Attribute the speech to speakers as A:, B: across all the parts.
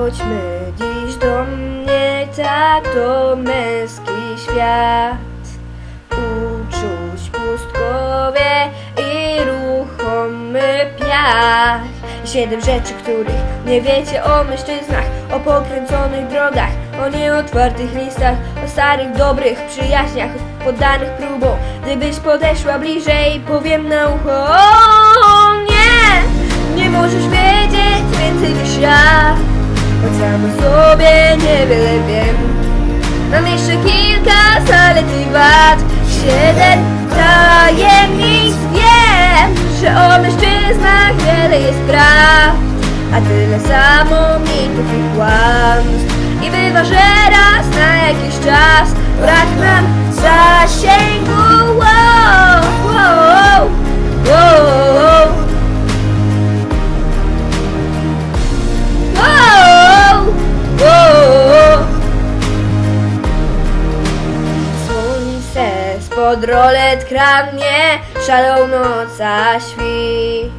A: Chodźmy dziś do mnie, tak to męski świat. Uczuć pustkowie i ruchomy piach. Siedem rzeczy, których nie wiecie o mężczyznach, o pokręconych drogach, o nieotwartych listach, o starych, dobrych przyjaźniach, poddanych próbom. Gdybyś podeszła bliżej, powiem na ucho, o nie, nie możesz wiedzieć więcej niż ja. Choć sama sobie niewiele wiem. Mam jeszcze kilka zalet i wad. Siedem tajemnic wiem Że o mężczyznach wiele jest prawd A tyle samo mitów i kłamstw. I bywa, że raz na spod rolet kradnie, szalą noca świt.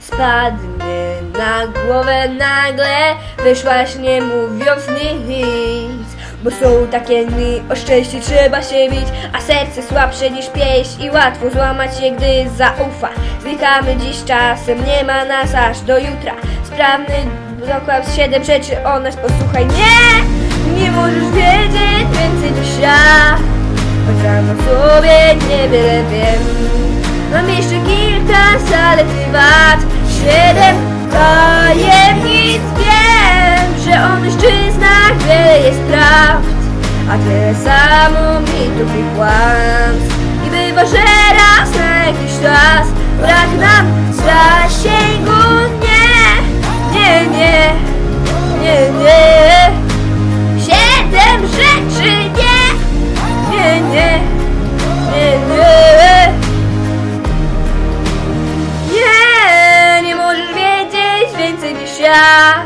A: Spadnie na głowę nagle, wyszłaś nie mówiąc nic. Bo są takie dni, o szczęście trzeba się bić, a serce słabsze niż pieśń i łatwo złamać je, gdy zaufa. Znikamy dziś czasem, nie ma nas aż do jutra. Sprawny dokład siedem rzeczy o nas, posłuchaj, nie! Nie możesz wiedzieć więcej niż ja, choć sam o sobie niewiele wiem. Mam jeszcze kilka zalet i wad, siedem tajemnic wiem, że o mężczyznach wiele jest prawd, a tyle samo mitów i kłamstw. I bywa, że raz na jakiś czas brak nam zasięgu, ja.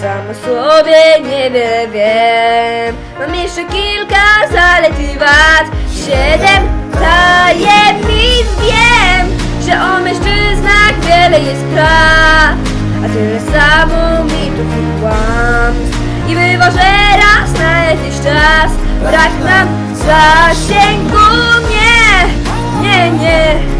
A: Sama sobie niewiele wiem. Mam jeszcze kilka zalet i wad. Siedem tajemnic wiem Że o mężczyznach wiele jest praw. A tyle samo mitów i kłamstw. I bywa, że raz na jakiś czas Brak nam zasięgu. Nie, nie, nie